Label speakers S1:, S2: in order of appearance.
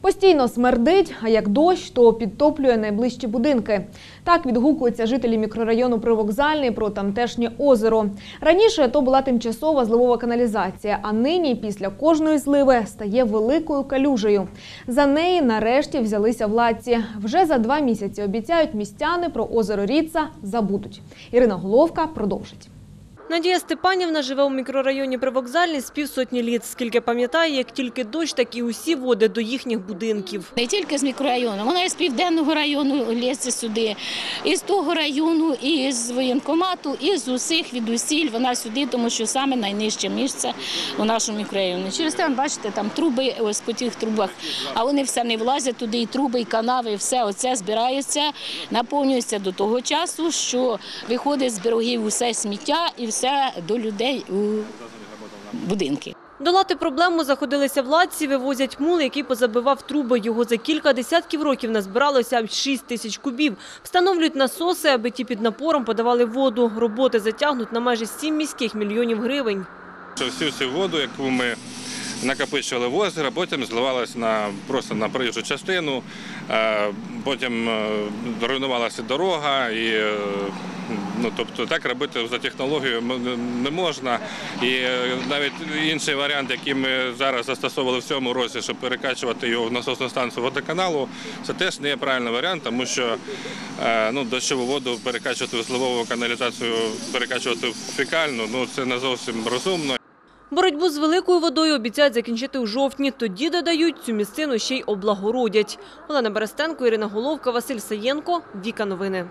S1: Постійно смердить, а як дощ, то підтоплює найближчі будинки. Так відгукуються жителі мікрорайону Привокзальний про тамтешнє озеро. Раніше то була тимчасова зливова каналізація, а нині після кожної зливи стає великою калюжею. За неї нарешті взялися владці. Вже за два місяці обіцяють містяни про озеро Ріца забудуть. Ірина Головка продовжить.
S2: Надія Степанівна живе у мікрорайоні Привокзальний з півсотні літ. Скільки пам'ятає, як тільки дощ, так і усі води до їхніх будинків.
S3: Не тільки з мікрорайону, вона з південного району лється сюди, і з того району, і з воєнкомату, і з усіх від усіль вона сюди, тому що саме найнижче місце у нашому мікрорайоні. Через те, бачите, там труби ось по тих трубах, а вони все не влазять туди, і труби, і канави, і все оце збирається, наповнюється до того часу, що виходить з берегів усе сміття і все до людей у будинки.
S2: Долати проблему заходилися владці, вивозять мул, який позабивав труби. Його за кілька десятків років назбиралося 6 тисяч кубів. Встановлюють насоси, аби ті під напором подавали воду. Роботи затягнуть на майже 7 міських мільйонів гривень.
S4: Всю цю воду, яку ми накопичували в озеро, потім зливалась на просто на проїжджу частину, е, потім е, руйнувалася дорога і. е, Ну, тобто так робити за технологією не можна. І навіть інший варіант, який ми зараз застосовували в цьому році, щоб перекачувати його в насосну станцію водоканалу, це теж не є правильний варіант, тому що ну, дощову воду перекачувати в зливову каналізацію, перекачувати в фекальну, ну це не зовсім розумно.
S2: Боротьбу з великою водою обіцяють закінчити у жовтні. Тоді, додають, цю місцину ще й облагородять. Олена Берестенко, Ірина Головка, Василь Саєнко. Віка новини.